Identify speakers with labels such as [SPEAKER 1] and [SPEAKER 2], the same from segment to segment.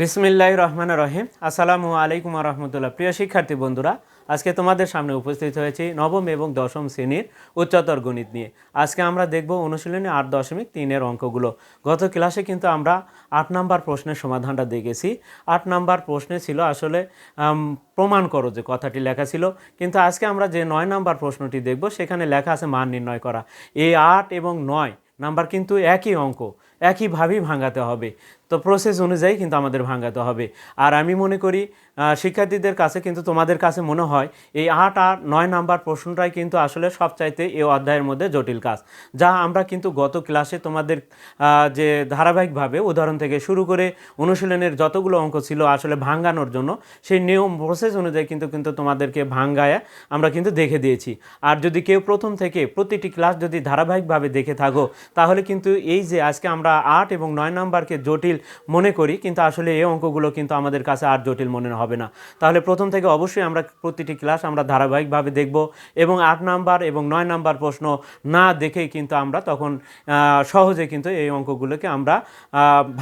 [SPEAKER 1] বিসমিল্লাহ রহমান রহিম। আসসালামু আলাইকুম রহমতুল্লাহ। প্রিয় শিক্ষার্থী বন্ধুরা, আজকে তোমাদের সামনে উপস্থিত হয়েছি নবম এবং দশম শ্রেণির উচ্চতর গণিত নিয়ে। আজকে আমরা দেখব অনুশীলনী আট দশমিক তিনের অঙ্কগুলো। গত ক্লাসে কিন্তু আমরা আট নাম্বার প্রশ্নের সমাধানটা দেখেছি। আট নাম্বার প্রশ্নে ছিল আসলে প্রমাণ করো যে কথাটি লেখা ছিল। কিন্তু আজকে আমরা যে নয় নাম্বার প্রশ্নটি দেখব, সেখানে লেখা আছে মান নির্ণয় করা। এই আট এবং নয় নাম্বার কিন্তু একই অঙ্ক। একইভাবেই ভাঙাতে হবে। তো প্রসেস অনুযায়ী কিন্তু আমাদের ভাঙাতে হবে। আর আমি মনে করি শিক্ষার্থীদের কাছে কিন্তু তোমাদের কাছে মনে হয়, এই আট আর নয় নাম্বার প্রশ্নটাই কিন্তু আসলে সবচাইতে এই অধ্যায়ের মধ্যে জটিল কাজ। যা আমরা কিন্তু গত ক্লাসে তোমাদের যে ধারাবাহিকভাবে উদাহরণ থেকে শুরু করে অনুশীলনের যতগুলো অঙ্ক ছিল আসলে ভাঙানোর জন্য, সেই নিয়ম প্রসেস অনুযায়ী কিন্তু কিন্তু তোমাদেরকে ভাঙ্গায় আমরা কিন্তু দেখে দিয়েছি। আর যদি কেউ প্রথম থেকে প্রতিটি ক্লাস যদি ধারাবাহিকভাবে দেখে থাকো, তাহলে কিন্তু এই যে আজকে আমরা আট এবং নয় নাম্বারকে জটিল মনে করি, কিন্তু আসলে এই অঙ্কগুলো কিন্তু আমাদের কাছে আর জটিল মনে হবে না। তাহলে প্রথম থেকে অবশ্যই আমরা প্রতিটি ক্লাস আমরা ধারাবাহিকভাবে দেখব এবং আট নাম্বার এবং নয় নাম্বার প্রশ্ন না দেখেই কিন্তু আমরা তখন সহজে কিন্তু এই অঙ্কগুলোকে আমরা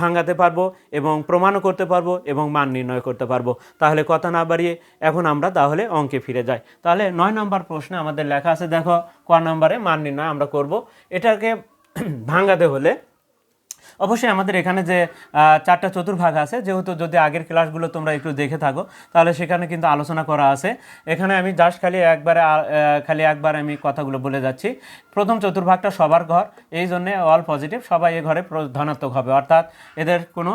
[SPEAKER 1] ভাঙাতে পারব এবং প্রমাণও করতে পারব এবং মান নির্ণয় করতে পারব। তাহলে কথা না বাড়িয়ে এখন আমরা তাহলে অঙ্কে ফিরে যাই। তাহলে নয় নাম্বার প্রশ্নে আমাদের লেখা আছে, দেখো, ক নাম্বারে মান নির্ণয় আমরা করব। এটাকে ভাঙাতে হলে অবশ্যই আমাদের এখানে যে চারটা চতুর্ভাগ আছে, যেহেতু যদি আগের ক্লাসগুলো তোমরা একটু দেখে থাকো, তাহলে সেখানে কিন্তু আলোচনা করা আছে। এখানে আমি জাস্ট খালি একবারে খালি একবার আমি কথাগুলো বলে যাচ্ছি। প্রথম চতুর্ভাগটা সবার ঘর, এই জন্যে অল পজিটিভ সবাই এ ঘরে ধনাত্মক হবে। অর্থাৎ এদের কোনো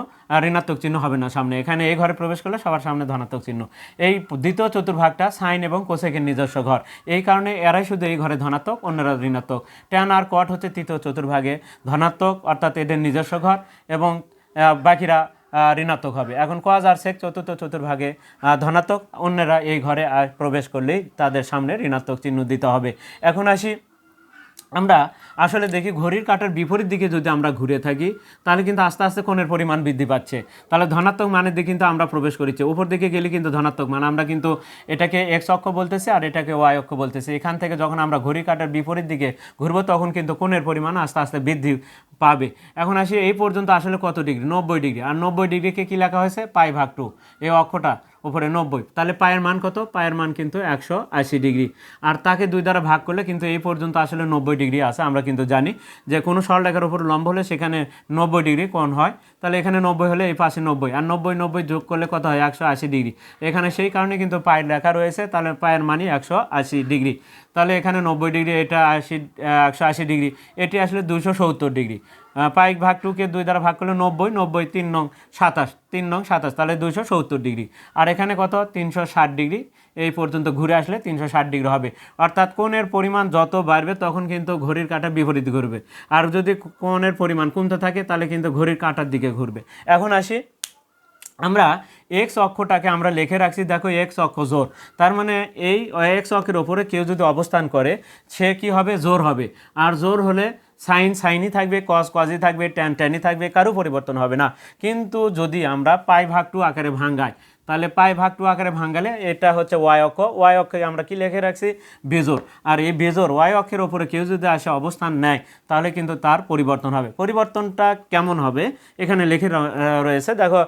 [SPEAKER 1] ঋণাত্মক চিহ্ন হবে না সামনে। এখানে এই ঘরে প্রবেশ করলে সবার সামনে ধনাত্মক চিহ্ন। এই দ্বিতীয় চতুর্ভাগটা সাইন এবং কোসেকের নিজস্ব ঘর। এই কারণে এরাই শুধু এই ঘরে ধনাত্মক, অন্যরা ঋণাত্মক। ট্যান আর কট হচ্ছে তৃতীয় চতুর্ভাগে ধনাত্মক, অর্থাৎ এদের নিজস্ব ঘর এবং বাকিরা ঋণাত্মক হবে। এখন কজ আর সেক চতুর্থ চতুর্ভাগে ধনাত্মক, অন্যরা এই ঘরে প্রবেশ করলেই তাদের সামনে ঋণাত্মক চিহ্ন দিতে হবে। এখন আসি আমরা আসলে দেখি ঘড়ির কাঁটার বিপরীত দিকে যদি আমরা ঘুরে থাকি, তাহলে কিন্তু আস্তে আস্তে কোণের পরিমাণ বৃদ্ধি পাচ্ছে। তাহলে ধনাত্মক মানের দিকে কিন্তু আমরা প্রবেশ করেছি। উপর দিকে গেলে কিন্তু ধনাত্মক মান। আমরা কিন্তু এটাকে এক্স অক্ষ বলতেছি আর এটাকে ওয়াই অক্ষ বলতেছি। এখান থেকে যখন আমরা ঘড়ির কাঁটার বিপরীত দিকে ঘুরবো, তখন কিন্তু কোণের পরিমাণ আস্তে আস্তে বৃদ্ধি পাবে। এখন আসি এই পর্যন্ত আসলে কত ডিগ্রি? নব্বই ডিগ্রি। আর নব্বই ডিগ্রিকে কী লেখা হয়েছে? পাই ভাগ টু। এই অক্ষটা উপরে নব্বই। তাহলে পায়ের মান কত? পায়ের মান কিন্তু একশো আশি ডিগ্রি। আর তাকে দুই দ্বারা ভাগ করলে কিন্তু এই পর্যন্ত আসলে নব্বই ডিগ্রি আছে, আমরা কিন্তু জানি যে কোনো সরলরেখার উপর লম্ব হলে সেখানে নব্বই ডিগ্রি কোণ হয়। তাহলে এখানে নব্বই হলে এই পাশে নব্বই। আর নব্বই নব্বই যোগ করলে কত হয়? একশো আশি ডিগ্রি। এখানে সেই কারণে কিন্তু পায়ের লেখা রয়েছে, তাহলে পায়ের মানই একশো আশি ডিগ্রি। তাহলে এখানে নব্বই ডিগ্রি, এটা আশি, একশো আশি ডিগ্রি। এটি আসলে দুশো সত্তর ডিগ্রি। পাইক ভাগ টুকে দুই দ্বারা ভাগ করলে নব্বই নব্বই তিন নং সাতাশ, তিন নং সাতাশ, তাহলে দুশো সত্তর ডিগ্রি। আর এখানে কত? তিনশো ষাট ডিগ্রি। এই পর্যন্ত ঘুরে আসলে তিনশো ষাট ডিগ্রি হবে। অর্থাৎ কোণের পরিমাণ যত বাড়বে, তখন কিন্তু ঘড়ির কাঁটা বিপরীত ঘুরবে। আর যদি কোণের পরিমাণ কমতে থাকে, তাহলে কিন্তু ঘড়ির কাঁটার দিকে ঘুরবে। এখন আসি আমরা এক্স অক্ষটাকে আমরা লিখে রাখছি, দেখো এক্স অক্ষ জোর। তার মানে এই এক্স অক্ষের ওপরে কেউ যদি অবস্থান করে, সে কি হবে? জোর হবে। আর জোর হলে সাইন সাইনই থাকবে কস কজই থাকবে ট্যান ট্যানই থাকবে, কারও পরিবর্তন হবে না। কিন্তু যদি আমরা পাই ভাগ টু আকারে ভাঙ্গাই তাহলে পাই ভাগ টু আকারে ভাঙ্গালে এটা হচ্ছে ওয়াই অক্ষ। ওয়াই অক্ষে আমরা কি লিখে রাখছি? বেজোর আর এই বেজোর ওয়াই অক্ষের ওপরে কেউ যদি আসে অবস্থান নেয়, তাহলে কিন্তু তার পরিবর্তন হবে। পরিবর্তনটা কেমন হবে? এখানে লিখে রয়েছে, দেখো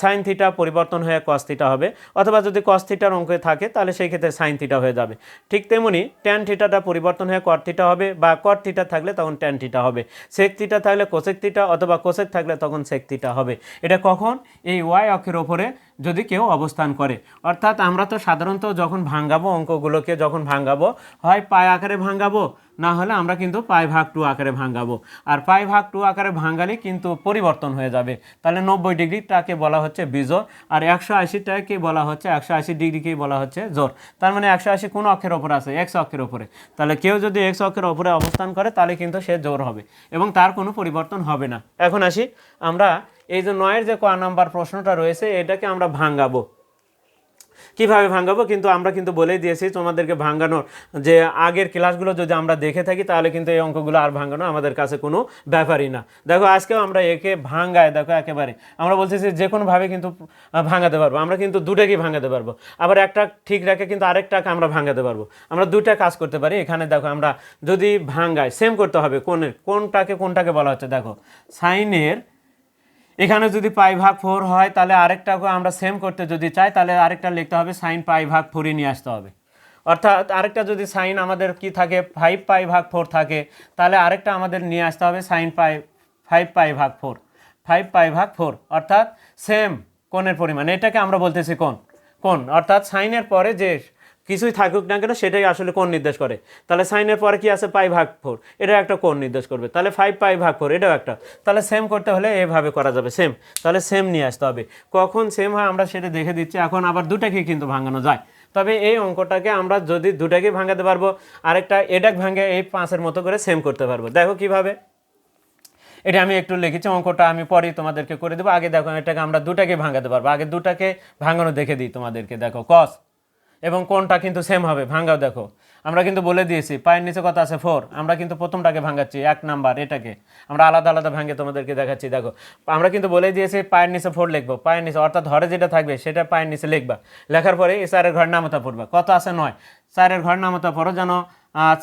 [SPEAKER 1] সাইন থিটা পরিবর্তন হয়ে কস থিটা হবে। অথবা যদি কস থিটার অঙ্কে থাকে, তাহলে সেই ক্ষেত্রে সাইন থিটা হয়ে যাবে। ঠিক তেমনি ট্যান থিটাটা পরিবর্তন হয়ে কট থিটা হবে বা কট থিটা থাকলে তখন ট্যান থিটা হবে। সেক থিটা থাকলে কোসেক থিটা অথবা কোসেক থাকলে তখন সেক থিটা হবে। এটা কখন? এই ওয়াই অক্ষের ওপরে যদি কেউ অবস্থান করে। অর্থাৎ আমরা তো সাধারণত যখন ভাঙ্গাবো, অঙ্কগুলোকে যখন ভাঙ্গাবো, হয় পায় আকারে ভাঙ্গাবো, না হলে আমরা কিন্তু পাই ভাগ টু আকারে ভাঙ্গাবো। আর পাই ভাগ টু আকারে ভাঙ্গালে কিন্তু পরিবর্তন হয়ে যাবে। তাহলে নব্বই ডিগ্রিটাকে বলা হচ্ছে বিজোর আর একশো আশিটাকে বলা হচ্ছে, একশো আশি ডিগ্রিকেই বলা হচ্ছে জোর তার মানে একশো আশি কোন অক্ষের ওপরে আছে? এক্স অক্ষের ওপরে। তাহলে কেউ যদি এক্স অক্ষের ওপরে অবস্থান করে, তাহলে কিন্তু সে জোর হবে এবং তার কোনো পরিবর্তন হবে না। এখন আসি, আমরা এই যে নয়ের যে ক নাম্বার প্রশ্নটা রয়েছে, এটাকে আমরা ভাঙ্গাবো। কীভাবে ভাঙাবো কিন্তু আমরা কিন্তু বলেই দিয়েছি তোমাদেরকে ভাঙানোর যে আগের ক্লাসগুলো যদি আমরা দেখে থাকি, তাহলে কিন্তু এই অঙ্কগুলো আর ভাঙানো আমাদের কাছে কোনো ব্যাপারই না। দেখো, আজকেও আমরা একে ভাঙ্গায়, দেখো একেবারে। আমরা বলতেছি যে কোনোভাবে কিন্তু ভাঙাতে পারব। আমরা কিন্তু দুটাকেই ভাঙাতে পারব। আবার একটা ঠিক রেখে কিন্তু আরেকটাকে আমরা ভাঙাতে পারব। আমরা দুটা কাজ করতে পারি। এখানে দেখো, আমরা যদি ভাঙ্গাই সেম করতে হবে কোনের, কোনটাকে কোনটাকে বলা হচ্ছে? দেখো, সাইনের এখানে যদি পাই ভাগ ফোর হয়, তাহলে আরেকটাকে আমরা সেম করতে যদি চাই, তাহলে আরেকটা লিখতে হবে সাইন পাই ভাগ ফোরই নিয়ে আসতে হবে। অর্থাৎ আরেকটা যদি সাইন আমাদের কি থাকে ফাইভ পাই ভাগ ফোর থাকে, তাহলে আরেকটা আমাদের নিয়ে আসতে হবে সাইন পাই ফাইভ পাই ভাগ ফোর ফাইভ পাই ভাগ ফোর অর্থাৎ সেম কোণের পরিমাণ। এটাকে আমরা বলতেছি কোণ। কোণ, অর্থাৎ সাইনের পরে যে কিছুই থাকুক না কেন সেটাই আসলে কোন নির্দেশ করে। তাহলে সাইনের পরে কি আছে? পাই ভাগ ফোর এটা একটা কোন নির্দেশ করবে। তাহলে ফাইভ পাই ভাগ ফোর এটাও একটা। তাহলে সেম করতে হলে এভাবে করা যাবে সেম তাহলে সেম নিয়ে আসতে হবে। কখন সেম হয় আমরা সেটা দেখে দিচ্ছি। এখন আবার দুটাকে কিন্তু ভাঙানো যায়। তবে এই অঙ্কটাকে আমরা যদি দুটাকে ভাঙাতে পারব, আরেকটা এটাক ভাঙে এই পাঁচের মতো করে সেম করতে পারব। দেখো কীভাবে। এটা আমি একটু লিখেছি, অঙ্কটা আমি পরেই তোমাদেরকে করে দেবো। আগে দেখো এটাকে আমরা দুটাকে ভাঙাতে পারব। আগে দুটাকে ভাঙানো দেখে দিই তোমাদেরকে। দেখো কস এবং কোনটা কিন্তু সেম হবে? ভাঙ্গাও দেখো। আমরা কিন্তু বলে দিয়েছি, পায়ের নিচে কথা আছে ফোর আমরা কিন্তু প্রথমটাকে ভাঙাচ্ছি, এক নাম্বার এটাকে। আমরা আলাদা আলাদা ভাঙে তোমাদেরকে দেখাচ্ছি, দেখো। আমরা কিন্তু বলে দিয়েছি, পায়ের নিচে ফোর লিখব। পায়ের নিচে, অর্থাৎ ধরে যেটা থাকবে, সেটা পায়ের নিচে লিখবা। লেখার পরে এই চারের ঘর নামতা পড়বা। কথা আছে নয়। চারের ঘর নামতা পড়ো যেন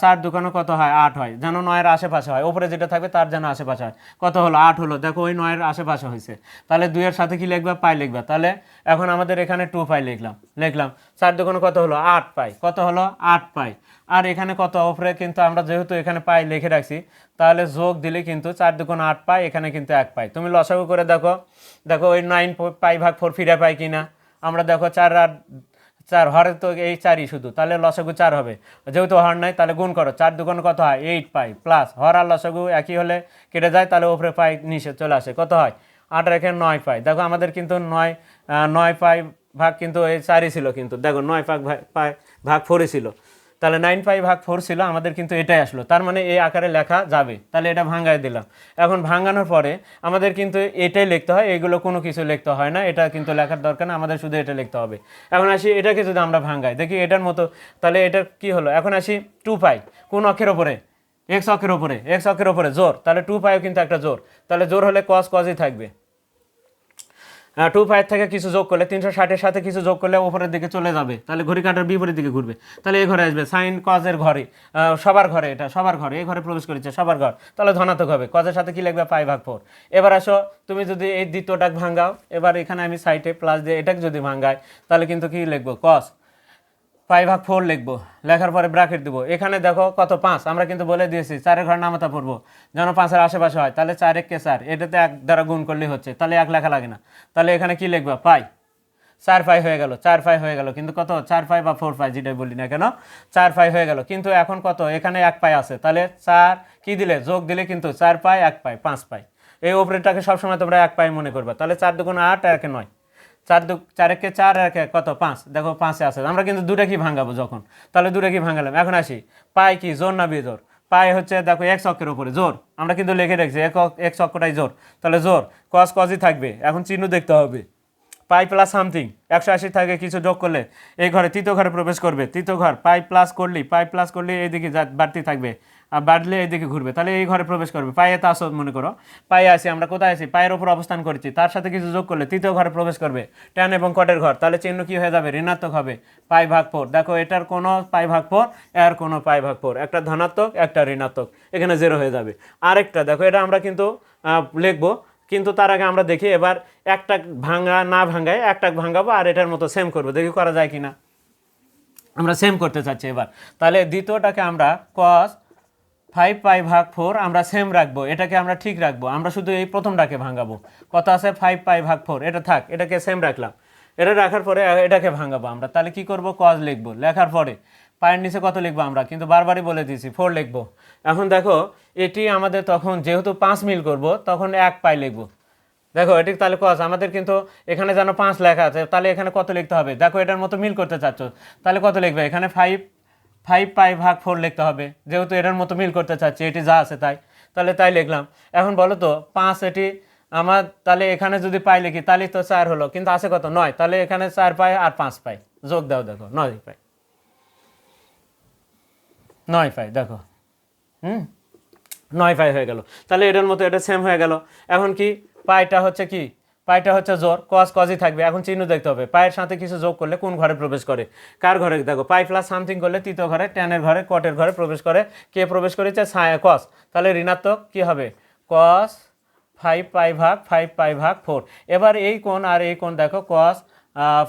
[SPEAKER 1] চার দোকানে কত হয়? আট হয়। যেন নয়ের আশেপাশে হয়। ওপরে যেটা থাকবে, তার যেন আশেপাশে হয়। কত হলো? আট হলো। দেখো, ওই নয়ের আশেপাশে হয়েছে। তাহলে দুইয়ের সাথে কি লিখবা? পাই লিখবা। তাহলে এখন আমাদের এখানে টু পাই লিখলাম। লিখলাম, চার দোকানে কত হলো? আট পাই। কত হলো? আট পাই। আর এখানে কত? উপরে কিন্তু আমরা যেহেতু এখানে পাই লিখে রাখছি, তাহলে যোগ দিলে কিন্তু চার দুগুণ আট পাই, এখানে কিন্তু এক পাই। তুমি লসাগু করে দেখো। দেখো, ওই নাইন পাই ভাগ ফোর ফিরে পাই কিনা? আমরা দেখো, চার আর চার হরে তো এই চারই শুধু, তাহলে লসগু চার হবে। যেহেতু হর নাই, তাহলে গুণ করো। চার দুগুণ কত হয়? এইট পাই প্লাস হর আর লসগু একই হলে কেটে যায়, তাহলে ওপরে পাই নিচে চলে আসে। কত হয়? আট রেখে নয় পাই। দেখো আমাদের কিন্তু নয় নয় পাই ভাগ কিন্তু এই চারই ছিল কিন্তু। দেখো নয় ভাগ পাই ভাগ ফোরই ছিল। তাহলে নাইন পাই ভাগ ফোর ছিল, আমাদের কিন্তু এটাই আসলো। তার মানে এই আকারে লেখা যাবে। তাহলে এটা ভাঙ্গায় দিলাম। এখন ভাঙানোর পরে আমাদের কিন্তু এটাই লিখতে হয়, এগুলো কোনো কিছু লিখতে হয় না, এটা কিন্তু লেখার দরকার না, আমাদের শুধু এটা লিখতে হবে। এখন আসি, এটাকে যদি আমরা ভাঙ্গাই, দেখি এটার মতো, তাহলে এটা কি হলো? এখন আসি টু পাই কোন অক্ষের ওপরে? এক্স অক্ষের ওপরে এক্স অক্ষের ওপরে, জোর। তাহলে টু পাইও কিন্তু একটা জোর। তাহলে জোর হলে কস কজই থাকবে। টু ফাইভ থেকে কিছু যোগ করলে, তিনশো ষাটের সাথে কিছু যোগ করলে ওপরের দিকে চলে যাবে। তাহলে ঘড়ি কাটার বিপরীত দিকে ঘুরবে। তাহলে এই ঘরে আসবে, সাইন কজের ঘরে সবার ঘরে এটা, সবার ঘরে এই ঘরে প্রবেশ করেছে, সবার ঘর। তাহলে ধনাত্মক হবে। কজের সাথে কি লাগবে পাই ভাগ ফোর এবার আসো, তুমি যদি এই দ্বিতীয়টাক ভাঙ্গাও এবার এখানে আমি সাইটে প্লাস দিয়ে এটাকে যদি ভাঙ্গাই তাহলে কিন্তু কি লিখব? কস পাই ভাগ ফোর লিখব। লেখার পরে ব্র্যাকেট দেবো। এখানে দেখো কত পাঁচ? আমরা কিন্তু বলে দিয়েছি, চারের ঘর নামতা পড়ব। যেন পাঁচের আশেপাশে হয়। তাহলে চার কে চার। এটাতে এক দ্বারা গুণ করলেই হচ্ছে। তাহলে এক লেখা লাগে না। তাহলে এখানে কি লিখবা? পাই। চার পাই হয়ে গেল। চার পাই হয়ে গেল। কিন্তু কত? চার পাই বা ফোর পাই, যেটাই বলি না কেন? চার পাই হয়ে গেল। কিন্তু এখন কত? এখানে এক পাই আছে। তাহলে চার কি দিলে? যোগ দিলে কিন্তু চার পাই, এক পাই, পাঁচ পাই। এই ওপরেরটাকে সবসময় তোমরা এক পাই মনে করবা। তাহলে চার দুগুণ আট, একে নয়। চার দু চার একে চার আর একে কত? পাঁচ। দেখো পাঁচে আছে। আমরা কিন্তু দুটা কি ভাঙাবো যখন? তাহলে দুটা কি ভাঙালাম? এখন আসি। পাই কি? জোর না বিজোর? পাই হচ্ছে দেখো এক অক্ষের উপরে, জোর। আমরা কিন্তু লিখে রাখছি, এক এক অক্ষটাই জোর। তাহলে জোর কস কজই থাকবে। এখন চিহ্ন দেখতে হবে। পাই প্লাস সামথিং একশো আশি থেকে, কিছু যোগ করলে এই ঘরে তৃতীয় ঘরে প্রবেশ করবে। তৃতীয় ঘর, পাই প্লাস করলি, পাই প্লাস করলে এইদিকে বাড়তি থাকবে। বাড়লে এইদিকে ঘুরবে। তাহলে এই ঘরে প্রবেশ করবে। পায়ে তো আসো মনে করো। পায়ে আসি, আমরা কোথায় আছি? পায়ের ওপর অবস্থান করেছি। তার সাথে কিছু যোগ করলে তৃতীয় ঘরে প্রবেশ করবে। ট্যান এবং কটের ঘর। তাহলে চিহ্ন কী হয়ে যাবে? ঋণাত্মক হবে। পাই ভাগ ফোর দেখো, এটার কোনো পাই ভাগ ফোর এর কোনো পাই ভাগ ফোর একটা ধনাত্মক, একটা ঋণাত্মক। এখানে জেরো হয়ে যাবে। আরেকটা, দেখো, এটা আমরা কিন্তু লিখব। কিন্তু তার আগে আমরা দেখি, এবার একটা ভাঙা, না ভাঙায় একটা ভাঙাবো আর এটার মতো সেম করব। দেখি করা যায় কি না আমরা সেম করতে চাচ্ছি এবার। তাহলে দ্বিতীয়টাকে আমরা কস ফাইভ পাই ভাগ ফোর, আমরা সেম রাখব, এটাকে আমরা ঠিক রাখব, আমরা শুধু এই প্রথমটাকে ভাঙাবো। কত আছে? ফাইভ পাই ভাগ ফোর, এটা থাক, এটাকে সেম রাখলাম। এটা রাখার পরে এটাকে ভাঙাবো আমরা। তাহলে কি করব? কজ লিখব। লেখার পরে, পায়ের নিচে কত লিখব আমরা? কিন্তু বারবারই বলে দিয়েছি ফোর লিখব। এখন দেখো, এটি আমাদের তখন যেহেতু পাঁচ মিল করব, তখন এক পাই লিখব। দেখো, এটি তাহলে কস আমাদের কিন্তু এখানে যেন পাঁচ লেখা আছে, তাহলে এখানে কত লিখতে হবে? দেখো, এটার মতো মিল করতে চাচ্ছ। তাহলে কত লিখবে? এখানে ফাইভ ফাইভ পাই ভাগ ফোর লিখতে হবে। যেহেতু এটার মতো মিল করতে চাচ্ছি, এটি যা আছে তাই। তাহলে তাই লিখলাম। এখন বলো তো, পাঁচ এটি আমার, তাহলে এখানে যদি পাই লিখি, তাহলে তো চার হলো। কিন্তু আছে কত? নয়। তাহলে এখানে চার পাই আর পাঁচ পাই যোগ দাও, দেখো, নয় পাই নয় পাই দেখো। হুম? নয় পাই হয়ে গেল। তাহলে এটার মতো এটা সেম হয়ে গেল। এখন কি? পাইটা হচ্ছে কি? পাইটা হচ্ছে জোর কস কজই থাকবে। এখন চিহ্ন দেখতে হবে, পায়ের সাথে কিছু যোগ করলে কোন ঘরে প্রবেশ করে? কার ঘরে? দেখো, পাই প্লাস সামথিং করলে তৃতীয় ঘরে, ট্যানের ঘরে, কটের ঘরে প্রবেশ করে। কে প্রবেশ করেছে? কস তাহলে ঋণাত্মক কী হবে? কস ফাইভ পাই ভাগ, ফাইভ পাই ভাগ, ফোর। এবার এই কোন আর এই কোন দেখো কস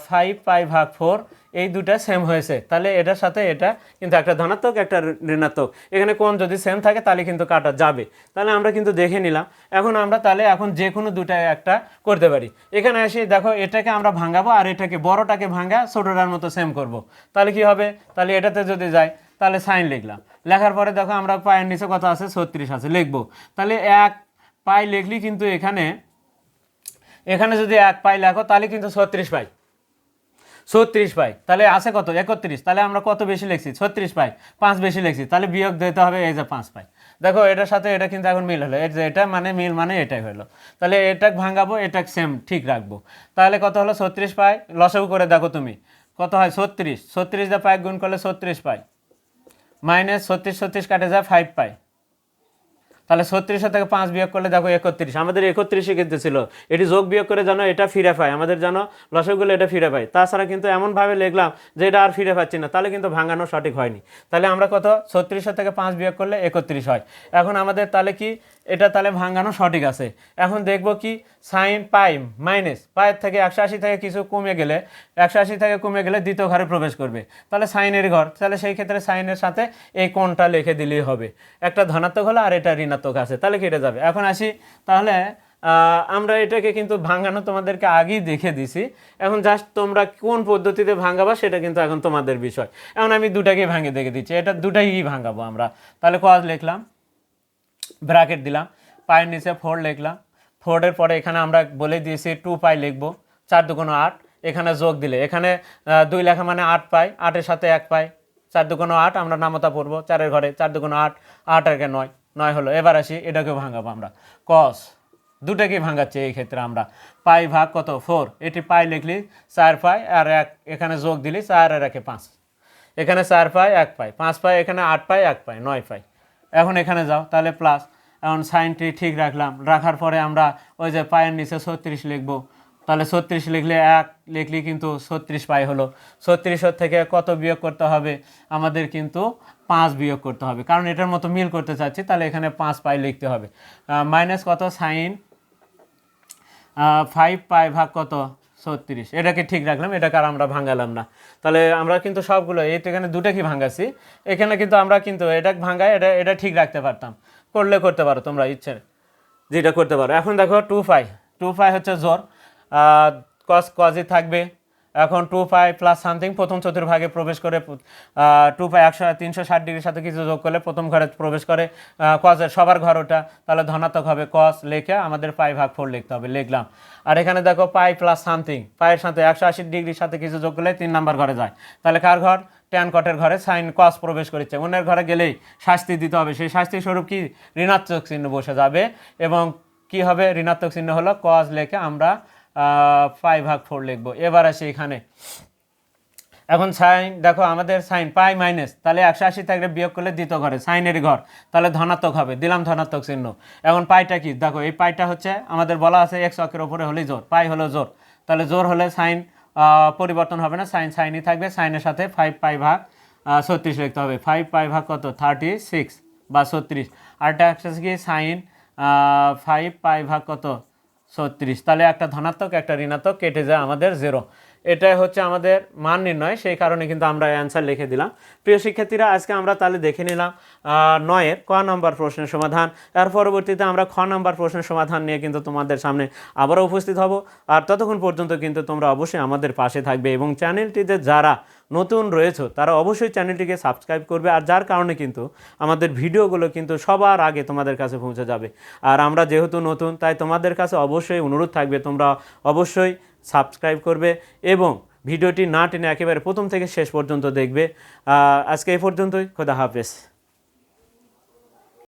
[SPEAKER 1] ফাইভ পাই ভাগ ফোর এই দুটা সেম হয়েছে। তাহলে এটার সাথে এটা কিন্তু একটা ধনাত্মক, একটা ঋণাত্মক। এখানে কোন যদি সেম থাকে, তাহলে কিন্তু কাটা যাবে। তাহলে আমরা কিন্তু দেখে নিলাম। এখন আমরা তাহলে এখন যে কোনো দুটায় একটা করতে পারি। এখানে এসে দেখো, এটাকে আমরা ভাঙাবো আর এটাকে বড়টাকে ভাঙা ছোটোটার মতো সেম করব। তাহলে কি হবে? তাহলে এটাতে যদি যায় তাহলে সাইন লিখলাম। লেখার পরে দেখো, আমরা পায়ের নিচে কত আছে? ছত্রিশ আছে, লিখব। তাহলে এক পাই লিখলি কিন্তু এখানে এখানে যদি এক পাই লেখো, তাহলে কিন্তু ছত্রিশ পাই। ছত্রিশ পাই তাহলে আছে কত? একত্রিশ, তাহলে আমরা কত বেশি লিখছি? ছত্রিশ পাই পাঁচ বেশি লিখছি, তাহলে বিয়োগ দিতে হবে এই যে পাঁচ পাই দেখো, এটার সাথে এটা কিন্তু এখন মিল হলো। এটা মানে মিল মানে এটাই হলো। তাহলে এটা ভাঙাবো, এটা সেম ঠিক রাখব। তাহলে কত হলো? ছত্রিশ পাই, লসও করে দেখো তুমি। কত হয়? ছত্রিশ ছত্রিশ দিয়ে পাই গুণ করলে ছত্রিশ পাই। মাইনাস ছত্রিশ ছত্রিশ কাটে যায় ফাইভ পাই। তাহলে ছত্রিশ থেকে পাঁচ বিয়োগ করলে দেখো একত্রিশ। আমাদের একত্রিশে কিন্তু ছিল। এটি যোগ বিয়োগ করে যেন এটা ফিরে পায়। আমাদের জানো, লসগুলো এটা ফিরে পায়। তাছাড়া কিন্তু এমনভাবে লিখলাম যে এটা আর ফিরে পাচ্ছি না, তাহলে কিন্তু ভাঙানো সঠিক হয়নি। তাহলে আমরা কত? ছত্রিশশো থেকে পাঁচ বিয়োগ করলে একত্রিশ হয়। এখন আমাদের তাহলে কি? এটা তাহলে ভাঙানো সঠিক আছে। এখন দেখব কি, সাইন পাই মাইনাস, পায়ের থেকে একশো আশি থেকে কিছু কমে গেলে, একশো আশি থেকে কমে গেলে দ্বিতীয় ঘরে প্রবেশ করবে। তাহলে সাইনের ঘর, তাহলে সেই ক্ষেত্রে সাইনের সাথে এই কোণটা লিখে দিলেই হবে। একটা ধনাত্মক হলো আর এটা ঋণাত্মক আছে, তাহলে কেটে যাবে। এখন আসি, তাহলে আমরা এটাকে কিন্তু ভাঙানো তোমাদেরকে আগেই দেখে দিছি। এখন জাস্ট তোমরা কোন পদ্ধতিতে ভাঙাবা সেটা কিন্তু এখন তোমাদের বিষয়। এখন আমি দুটাকেই ভাঙে দেখে দিচ্ছি, এটা দুটাই ভাঙাবো আমরা। তাহলে কজ লিখলাম। ব্র্যাকেট দিলাম, পায়ের নিচে ফোর লিখলাম। ফোরের পরে এখানে আমরা বলে দিয়েছি টু পাই লিখব, চার দুগুণ আট, এখানে যোগ দিলে। এখানে দুই লেখা মানে আট পাই, আটের সাথে এক পাই। চার দুগুণ আট, আমরা নামতা পড়ব, চারের ঘরে চার দুগুণ আট আট একে নয়। নয় হলো, এবার আসি, এটাকেও ভাঙাবো আমরা। কস দুটাকেই ভাঙাচ্ছি এই ক্ষেত্রে আমরা। পাই ভাগ কত? ফোর এটি পাই লিখলি, চার পাই আর এক, এখানে যোগ দিলি, চার আর একে পাঁচ। এখানে চার পাই, এক পাই। পাঁচ পাই, এখানে আট পাই, এক পাই, নয় পাই। এখন এখানে যাও, তাহলে প্লাস এখন সাইনটি ঠিক রাখলাম। রাখার পরে আমরা ওই যে পায়ের নিচে ছত্রিশ লিখব। তাহলে ছত্রিশ লিখলে এক, লিখলি কিন্তু ছত্রিশ পাই হলো। ছত্রিশের থেকে কত বিয়োগ করতে হবে? আমাদের কিন্তু পাঁচ বিয়োগ করতে হবে। কারণ এটার মতো মিল করতে চাচ্ছি, তাহলে এখানে পাঁচ পাই লিখতে হবে। মাইনাস কত? সাইন ফাইভ পাই ভাগ কত? ছত্রিশ। এটাকে ঠিক রাখলাম, এটাকে আর আমরা ভাঙালাম না। তাহলে আমরা কিন্তু সবগুলো, এই তো এখানে দুটা কি ভাঙাছি? এখানে কিন্তু আমরা কিন্তু এটা ভাঙায়, এটা এটা ঠিক রাখতে পারতাম। করলে করতে পারো তোমরা ইচ্ছে যেটা করতে পারো। এখন দেখো টু ফাই টু ফাই হচ্ছে জোর। কজ কজই থাকবে এখন টু পাই প্লাস সামথিং প্রথম চতুর্ভাগে প্রবেশ করে টু পাই একশো তিনশো ষাট ডিগ্রির সাথে কিছু যোগ করলে প্রথম ঘরে প্রবেশ করে কজের সবার ঘর ওটা। তাহলে ধনাত্মক হবে কস লেখে আমাদের পাই ভাগ ফোর লিখতে হবে, লিখলাম। আর এখানে দেখো পাই প্লাস সামথিং পায়ের সাথে একশো আশি ডিগ্রির সাথে কিছু যোগ করলে তিন নাম্বার ঘরে যায়। তাহলে কার ঘর? ট্যান কটের ঘরে সাইন কস প্রবেশ করেছে। অন্যের ঘরে গেলেই শাস্তি দিতে হবে। সেই শাস্তি স্বরূপ কি? ঋণাত্মক চিহ্ন বসে যাবে এবং কি হবে? ঋণাত্মক চিহ্ন হলো কস লেখে আমরা পাই ভাগ ফোর লিখব। এবার আসি এখানে। এখন সাইন দেখো আমাদের সাইন পাই মাইনাস তাহলে একশো আশি থেকে বিয়োগ করলে দ্বিতীয় ঘরে সাইনের ঘর, তাহলে ধনাত্মক হবে, দিলাম ধনাত্মক চিহ্ন। এখন পাইটা কি? দেখো, এই পাইটা হচ্ছে, আমাদের বলা আছে এক্স অক্ষের ওপরে হলেই জোর পাই হলো জোর। তাহলে জোর হলে সাইন পরিবর্তন হবে না সাইন সাইনই থাকবে সাইনের সাথে ফাইভ পাই ভাগ ছত্রিশ লিখতে হবে। ফাইভ পাই ভাগ কত? থার্টি সিক্স বা ছত্রিশ। আরটা একটা কি? সাইন ফাইভ পাই ভাগ কত? ছত্রিশ। তাহলে একটা ধনাত্মক একটা ঋণাত্মক কেটে যায় আমাদের জিরো এটাই হচ্ছে আমাদের মান নির্ণয়, সেই কারণে কিন্তু আমরা অ্যান্সার লিখে দিলাম। প্রিয় শিক্ষার্থীরা, আজকে আমরা তাহলে দেখে নিলাম নয়ের ক নম্বর প্রশ্নের সমাধান। এর পরবর্তীতে আমরা খ নম্বর প্রশ্নের সমাধান নিয়ে কিন্তু তোমাদের সামনে আবারও উপস্থিত হব। আর ততক্ষণ পর্যন্ত কিন্তু তোমরা অবশ্যই আমাদের পাশে থাকবে এবং চ্যানেলটিতে যারা নতুন রয়েছে, তারা অবশ্যই চ্যানেলটিকে সাবস্ক্রাইব করবে। আর যার কারণে কিন্তু আমাদের ভিডিওগুলো কিন্তু সবার আগে তোমাদের কাছে পৌঁছে যাবে। আর আমরা যেহেতু নতুন, তাই তোমাদের কাছে অবশ্যই অনুরোধ থাকবে। তোমরা অবশ্যই সাবস্ক্রাইব করবে এবং ভিডিওটি না টেনে একেবারে প্রথম থেকে শেষ পর্যন্ত দেখবে। আজকে এই পর্যন্তই। খোদা হাফেজ।